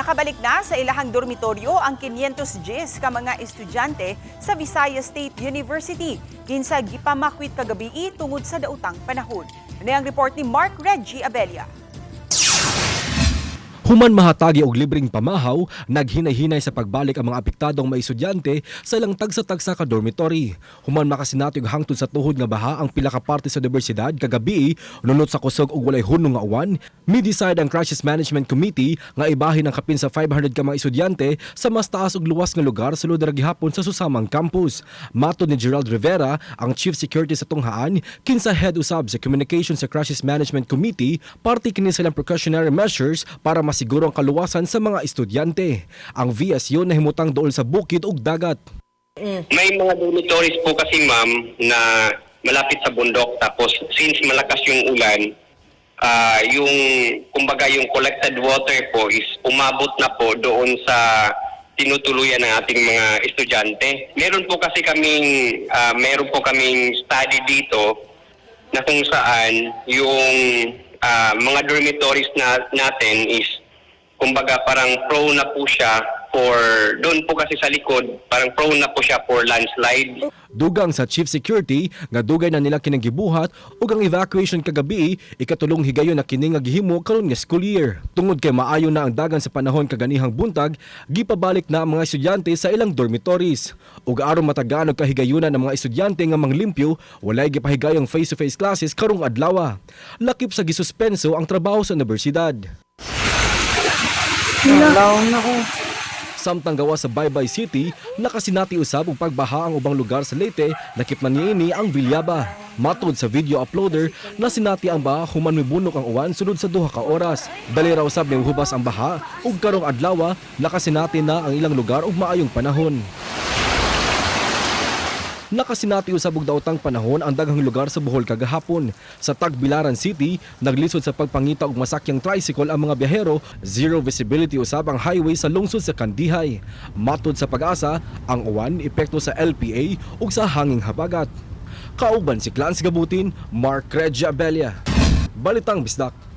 Nakabalik na sa ilahang dormitoryo ang 500 Gs ka mga estudyante sa Visayas State University. Kinsa gipamakwit kagabi tungod sa dautang panahon. Ano ang report ni Mark Reggie Abella. Human mahatagi og libreng pamahaw, naghinay-hinay sa pagbalik ang mga apektadong mga estudyante sa ilang tagsa-tagsa ka dormitory. Human makasinati og hangtod sa tuhod nga baha ang pila ka parte sa universidad kagabi nunot sa kusog og walay hunong nga uwan, mi-decide ang Crisis Management Committee nga ibahin ang kapin sa 500 ka mga estudyante sa mas taas ug luwas nga lugar sa lugar gihapon sa susamang campus. Mato ni Gerald Rivera, ang Chief Security sa tunghaan, kinsa head usab sa communication sa Crisis Management Committee, parte kini silang precautionary measures para masiguro ang kaluwasan sa mga estudyante. Ang VSU nahimutang dool sa bukid ug dagat. May mga dormitories po kasi ma'am na malapit sa bundok tapos since malakas yung ulan, ah yung kumbaga yung collected water po is umabot na po doon sa tinutuluyan ng ating mga estudyante. Meron po kasi kaming ah, meron po kaming study dito na kung saan yung ah, mga dormitories na, natin is kumbaga parang prone na po siya for doon po kasi sa likod parang prone na po siya for landslide. Dugang sa Chief Security nga dugay na nila kinanggibuhat ug ang evacuation kagabi ikatulong higayon na kini nga gihimo karon nga school year. Tungod kay maayo na ang dagan sa panahon kaganihang buntag, gipabalik na ang mga estudyante sa ilang dormitories. Ug aron matagaan og kahigayunan ng mga estudyante nga manglimpyo, walay gipahigayong face-to-face classes karong adlaw. Lakip sa gisuspenso ang trabaho sa universidad. Samtang gawa sa Baybay City, nakasinati usab og pagbaha ang ubang lugar sa Leyte, nakipman niini ang Vilyaba. Matod sa video uploader, nasinati ang baha human mibunok ang uwan sunod sa duha ka oras. Dali raw usab ni hubas ang baha ug karong adlaw nakasinati na ang ilang lugar og maayong panahon. Nakasinati usab og daotang panahon ang daghang lugar sa Bohol kagahapon. Sa Tagbilaran City, naglisod sa pagpangita og masakyang tricycle ang mga biyahero, zero visibility usab ang highway sa lungsod sa Kandihay. Matod sa pag-asa, ang uwan epekto sa LPA ug sa hanging habagat. Kauban si Clance Gabutin, Mark Regia Abella. Balitang Bisdak.